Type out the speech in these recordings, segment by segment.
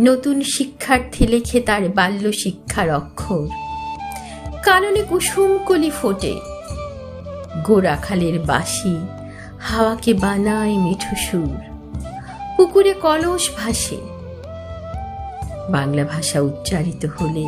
নতুন শিক্ষার্থী লেখে তার বাল্য শিক্ষার অক্ষর। কাননে কুসুম কলি ফোটে। গোড়াখালের বাসি হাওয়াকে বানায় মিঠু সুর। পুকুরে কলস ভাসে। বাংলা ভাষা উচ্চারিত হলে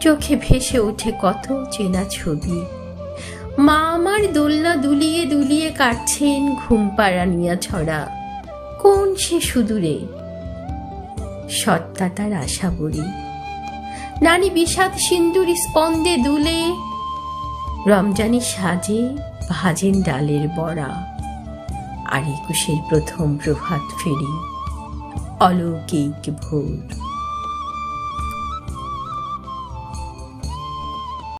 চোখে ভেসে ওঠে কত চেনা ছবি। মা আমার দোলনা দুলিয়ে দুলিয়ে কাটছেন ঘুম পাড়ানিয়া ছড়া। কোন সে সুদূরে? সত্তা তার আশা বলি নানি বিষাদ সিন্দুর স্পন্দে দুলে রমজানি সাজে ভাজেন ডালের বড়া। আর একুশের প্রথম প্রভাত ফেরি অলৌকিক ভোর।